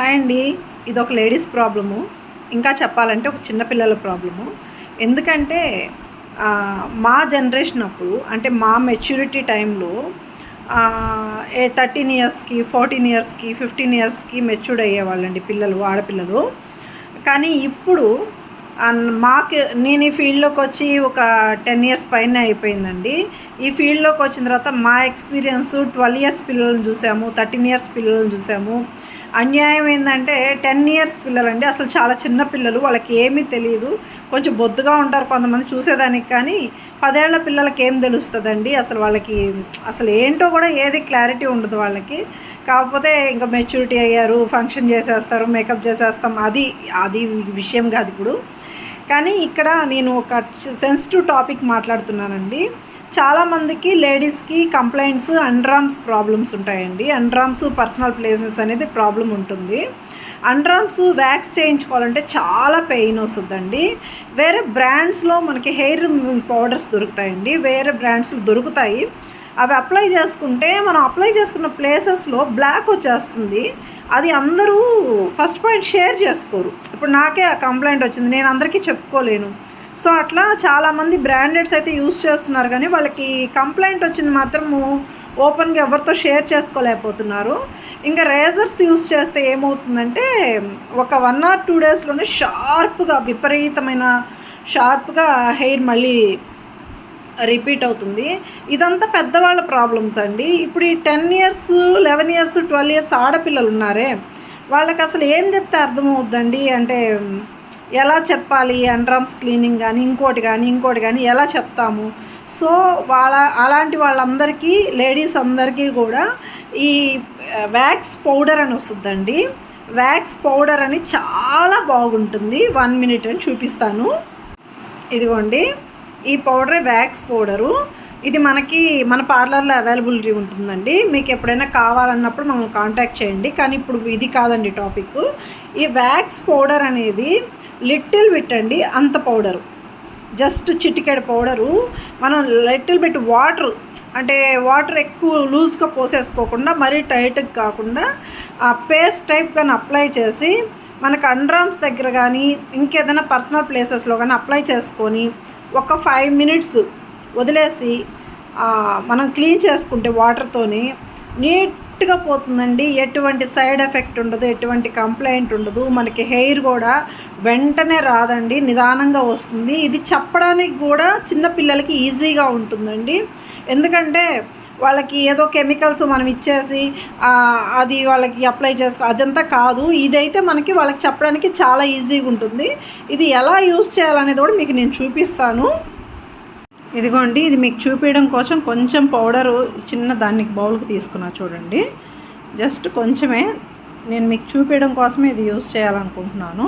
Hi అండి. ఇది ఒక లేడీస్ ప్రాబ్లము. ఇంకా చెప్పాలంటే ఒక చిన్నపిల్లల ప్రాబ్లము. ఎందుకంటే మా జనరేషన్ అప్పుడు అంటే మా మెచ్యూరిటీ టైంలో ఏ థర్టీన్ ఇయర్స్కి ఫోర్టీన్ ఇయర్స్కి ఫిఫ్టీన్ ఇయర్స్కి మెచ్యూర్డ్ అయ్యేవాళ్ళండి పిల్లలు ఆడపిల్లలు. కానీ ఇప్పుడు మాకు నేను ఈ ఫీల్డ్లోకి వచ్చి ఒక టెన్ ఇయర్స్ పైన అయిపోయిందండి. ఈ ఫీల్డ్లోకి వచ్చిన తర్వాత మా ఎక్స్పీరియన్స్ ట్వెల్వ్ ఇయర్స్ పిల్లల్ని చూసాము థర్టీన్ ఇయర్స్ పిల్లలను చూసాము. అన్యాయం ఏంటంటే టెన్ ఇయర్స్ పిల్లలండి. అసలు చాలా చిన్న పిల్లలు వాళ్ళకి ఏమీ తెలియదు కొంచెం బొద్దుగా ఉంటారు కొంతమంది చూసేదానికి కానీ పదేళ్ళ పిల్లలకి ఏం తెలుస్తుందండి? అసలు వాళ్ళకి అసలు ఏంటో కూడా ఏది క్లారిటీ ఉండదు వాళ్ళకి. కాకపోతే ఇంకా మెచ్యూరిటీ అయ్యారు ఫంక్షన్ చేసేస్తారు మేకప్ చేసేస్తాం. అది అది విషయం కాదు ఇప్పుడు. కానీ ఇక్కడ నేను ఒక సెన్సిటివ్ టాపిక్ మాట్లాడుతున్నానండి. చాలామందికి లేడీస్కి కంప్లైంట్స్ అండ్రామ్స్ ప్రాబ్లమ్స్ ఉంటాయండి. అండ్రామ్స్ పర్సనల్ ప్లేసెస్ అనేది ప్రాబ్లం ఉంటుంది. అండ్రామ్స్ వ్యాక్స్ చేయించుకోవాలంటే చాలా పెయిన్ వస్తుందండి. వేరే బ్రాండ్స్లో మనకి హెయిర్ రిమూవింగ్ పౌడర్స్ దొరుకుతాయండి. వేరే బ్రాండ్స్ దొరుకుతాయి. అవి అప్లై చేసుకుంటే మనం అప్లై చేసుకున్న ప్లేసెస్లో బ్లాక్ వచ్చేస్తుంది. అది అందరూ ఫస్ట్ పాయింట్ షేర్ చేసుకోరు. ఇప్పుడు నాకే ఆ కంప్లైంట్ వచ్చింది. నేను అందరికీ చెప్పుకోలేను. సో అట్లా చాలామంది బ్రాండెడ్స్ అయితే యూస్ చేస్తున్నారు కానీ వాళ్ళకి కంప్లైంట్ వచ్చింది మాత్రము ఓపెన్గా ఎవరితో షేర్ చేసుకోలేకపోతున్నారు. ఇంకా రేజర్స్ యూస్ చేస్తే ఏమవుతుందంటే ఒక వన్ ఆర్ టూ డేస్లోనే షార్ప్గా విపరీతమైన షార్ప్గా హెయిర్ మళ్ళీ రిపీట్ అవుతుంది. ఇదంతా పెద్దవాళ్ళ ప్రాబ్లమ్స్ అండి. ఇప్పుడు ఈ ten years eleven years twelve years ఆడపిల్లలు ఉన్నారే వాళ్ళకి అసలు ఏం చెప్తే అర్థమవుద్దండి? అంటే ఎలా చెప్పాలి? అండ్రమ్స్ క్లీనింగ్ కానీ ఇంకోటి కానీ ఇంకోటి కానీ ఎలా చెప్తాము? సో వాళ్ళ అలాంటి వాళ్ళందరికీ లేడీస్ అందరికీ కూడా ఈ వ్యాక్స్ పౌడర్ అని వస్తుందండి. వ్యాక్స్ పౌడర్ అని చాలా బాగుంటుంది. వన్ మినిట్ అని చూపిస్తాను. ఇదిగోండి. ఈ పౌడరే వ్యాక్స్ పౌడరు ఇది మనకి మన పార్లర్లో అవైలబిలిటీ ఉంటుందండి. మీకు ఎప్పుడైనా కావాలన్నప్పుడు మమ్మల్ని కాంటాక్ట్ చేయండి. కానీ ఇప్పుడు ఇది కాదండి టాపిక్ ఈ వ్యాక్స్ పౌడర్ అనేది లిటిల్ బిట్ అండి అంత పౌడరు. జస్ట్ చిటికెడు పౌడరు. మనం లిటిల్ బిట్ వాటర్ అంటే వాటర్ ఎక్కువ లూజ్గా పోసేసుకోకుండా మరీ టైట్గా కాకుండా ఆ పేస్ట్ టైప్ కానీ అప్లై చేసి మనకు అండ్రామ్స్ దగ్గర కానీ ఇంకేదైనా పర్సనల్ ప్లేసెస్లో కానీ అప్లై చేసుకొని ఒక ఫైవ్ మినిట్స్ వదిలేసి మనం క్లీన్ చేసుకుంటే వాటర్తోని కరెక్ట్గా పోతుందండి. ఎటువంటి సైడ్ ఎఫెక్ట్ ఉండదు ఎటువంటి కంప్లైంట్ ఉండదు. మనకి హెయిర్ కూడా వెంటనే రాదండి నిదానంగా వస్తుంది. ఇది చెప్పడానికి కూడా చిన్నపిల్లలకి ఈజీగా ఉంటుందండి. ఎందుకంటే వాళ్ళకి ఏదో కెమికల్స్ మనం ఇచ్చేసి అది వాళ్ళకి అప్లై చేసుకో అదంతా కాదు. ఇదైతే మనకి వాళ్ళకి చెప్పడానికి చాలా ఈజీగా ఉంటుంది. ఇది ఎలా యూస్ చేయాలనేది కూడా మీకు నేను చూపిస్తాను. ఇదిగోండి ఇది మీకు చూపించడం కోసం కొంచెం పౌడరు చిన్న దానికి బౌల్కి తీసుకున్నా చూడండి. జస్ట్ కొంచెమే నేను మీకు చూపించడం కోసమే ఇది యూస్ చేయాలనుకుంటున్నాను.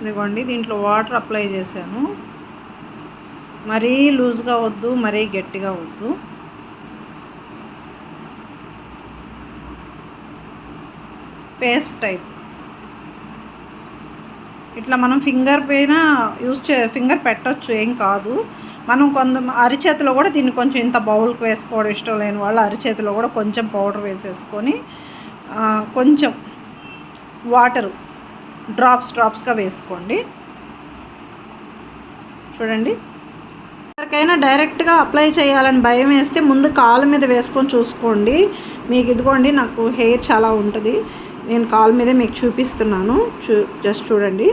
ఇదిగోండి దీంట్లో వాటర్ అప్లై చేశాను. మరీ లూజ్గా వద్దు మరీ గట్టిగా వద్దు. Paste type. ఇట్లా మనం ఫింగర్ పైన యూస్ చే ఫింగర్ పెట్టచ్చు ఏం కాదు. మనం కొంత అరిచేతిలో కూడా దీన్ని కొంచెం ఇంత బౌల్కి వేసుకోవడం ఇష్టం లేని వాళ్ళు అరిచేతిలో కూడా కొంచెం పౌడర్ వేసేసుకొని కొంచెం వాటరు డ్రాప్స్ డ్రాప్స్గా వేసుకోండి. చూడండి. ఎవరికైనా డైరెక్ట్గా అప్లై చేయాలని భయం వేస్తే ముందు కాళ్ళ మీద వేసుకొని చూసుకోండి. మీకు ఇదిగోండి నాకు హెయిర్ చాలా ఉంటుంది. నేను కాల్ మీదే మీకు చూపిస్తున్నాను. చూ జస్ట్ చూడండి.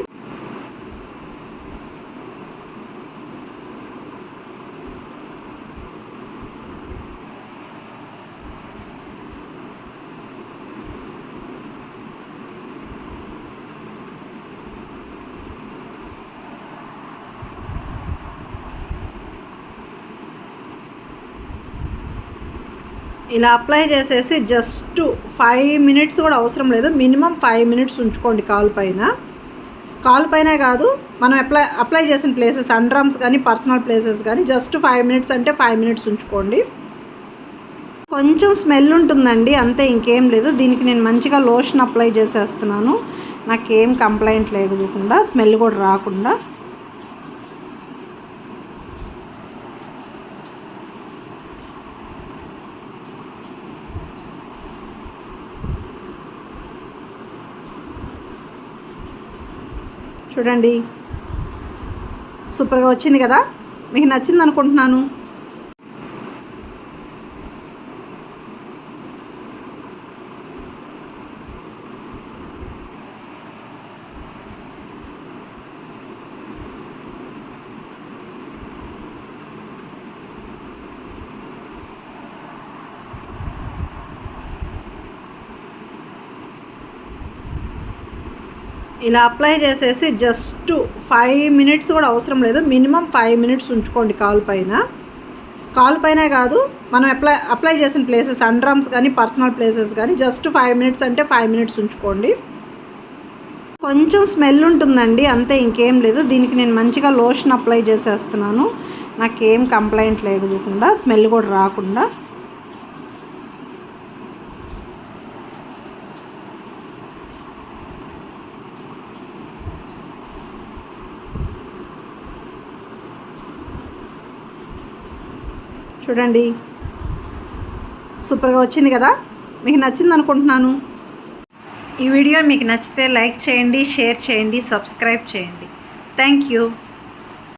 ఇలా అప్లై చేసేసి జస్ట్ ఫైవ్ మినిట్స్ కూడా అవసరం లేదు. మినిమం ఫైవ్ మినిట్స్ ఉంచుకోండి కాలు పైన. కాలు పైనే కాదు మనం అప్లై అప్లై చేసిన ప్లేసెస్ అండ్రమ్స్ కానీ పర్సనల్ ప్లేసెస్ కానీ జస్ట్ ఫైవ్ మినిట్స్ అంటే ఫైవ్ మినిట్స్ ఉంచుకోండి. కొంచెం స్మెల్ ఉంటుందండి అంతే ఇంకేం లేదు. దీనికి నేను మంచిగా లోషన్ అప్లై చేసేస్తున్నాను. నాకేం కంప్లైంట్ లేకుండా స్మెల్ కూడా రాకుండా. చూడండి. సూపర్గా వచ్చింది కదా? మీకు నచ్చింది అనుకుంటున్నాను ఇలా అప్లై చేసేసి జస్ట్ ఫైవ్ మినిట్స్ కూడా అవసరం లేదు. మినిమం ఫైవ్ మినిట్స్ ఉంచుకోండి కాలు పైన. కాలు పైన కాదు మనం అప్లై అప్లై చేసిన ప్లేసెస్ అండ్రామ్స్ కానీ పర్సనల్ ప్లేసెస్ కానీ జస్ట్ ఫైవ్ మినిట్స్ అంటే ఫైవ్ మినిట్స్ ఉంచుకోండి. కొంచెం స్మెల్ ఉంటుందండి అంతే ఇంకేం లేదు. దీనికి నేను మంచిగా లోషన్ అప్లై చేసేస్తున్నాను. నాకేం కంప్లైంట్ లేకుండా స్మెల్ కూడా రాకుండా. చూడండి. సూపర్గా వచ్చింది కదా? మీకు నచ్చింది అనుకుంటున్నాను. ఈ వీడియో మీకు నచ్చితే లైక్ చేయండి షేర్ చేయండి సబ్స్క్రైబ్ చేయండి. Thank you.